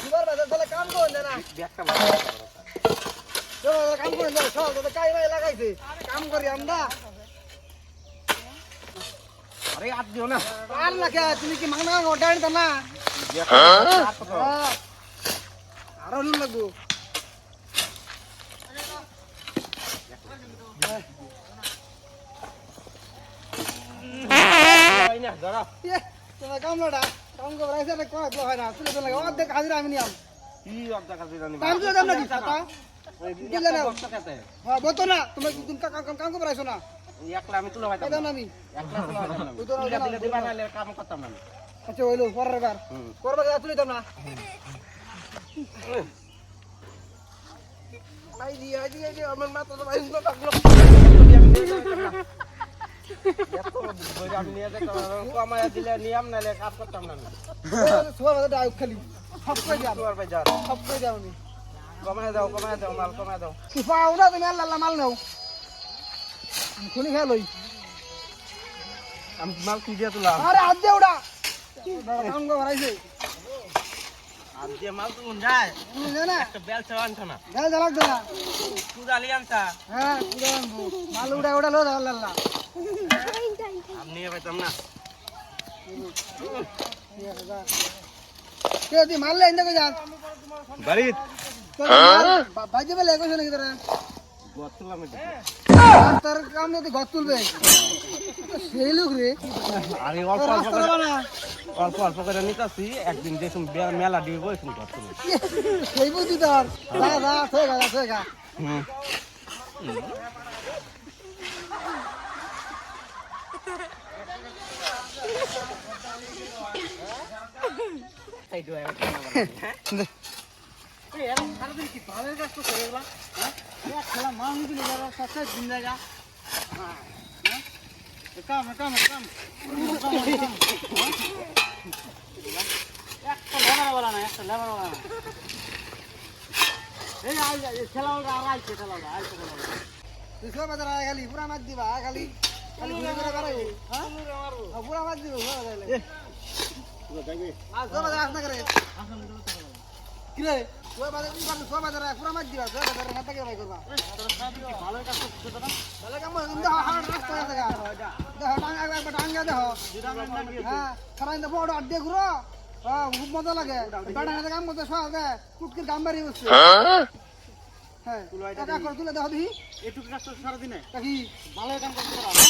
সুবার বাজার তাহলে কাম করেন না কাম করেন না সব তাহলে কাই ভাই লাগাইছে। কাম করি আমরা। আরে আর দিও না। আর কে তুমি কি মাংনা ওটা আনতা না? হ্যাঁ। আরও নুন লাগবো। ধরো তোমার করে রাইছে না কয় তো হয় না তুলে তো লাগে। অর্ধেক হাজিরা আমি নিয়াম কি অর্ধেক আছে জানি টাইম তুলে দাম হ্যাঁ বতো না তুমি তুমি কাম কাম কাম করে রাইছো না? একলা আমি তুলে পাইতাম কয় আমি। একলা তুলে পাইতাম না তো দিলে দিবা কাম করতাম না আমি। আচ্ছা হইল পরের বার। পরের বার তুলে দাম না। ভাই দিয়ে আই দিয়ে আমার মাথা তো আমি নিয়ে যাইতাম না দিলে নিয়াম নাহলে কাজ করতাম না আমি। সোয়া বাজার খালি সব করে দাম দুয়ার ভাই যাও। সব করে দাম আমি কমায় দাও কমায় দাও মাল কমায় দাও। কি পাও না তুমি আল্লাহ মাল নাও খুনি খেলোই আমি মাল কি দিয়ে তুলাম আরে হাত দে ওটা কাম করে রাইছে আর যে মাল তো যায় তুমি জানা একটা বেল চাও আনছো না। গাল জ্বালাক দে না। তুই জালি আনছা হ্যাঁ পুরো আনব। মাল উড়া উড়া লো আল্লাহ মারলে এনে কই যা বাড়িত হ্যাঁ? বাজে বলে কইছ নাকি তোরা? তোর কাম যদি গছ তুলবে? সেই লোক রে। আমি অল্প অল্প করে নিতে আসি একদিন দেখুন মেলা দিয়ে বসুন গছ তুলবে সেই বুঝি তোর। যা যা হুম। একটা লেবার বলা না একটা লেবার বলা না এই আই খেলা আর আইছে খেলা আইছে খেলা তুই সব বাজার খালি, পুরা মাছ দিবা খালি। মজা লাগে কাম করতে সহজ কুটকির গাম বাড়ি বসছে হ্যাঁ তুলে দেখো। দিই এটুকু কাজ সারাদিনে। নাকি ভালো কাম করতে পারো।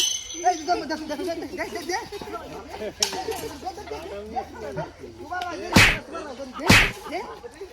দেখো।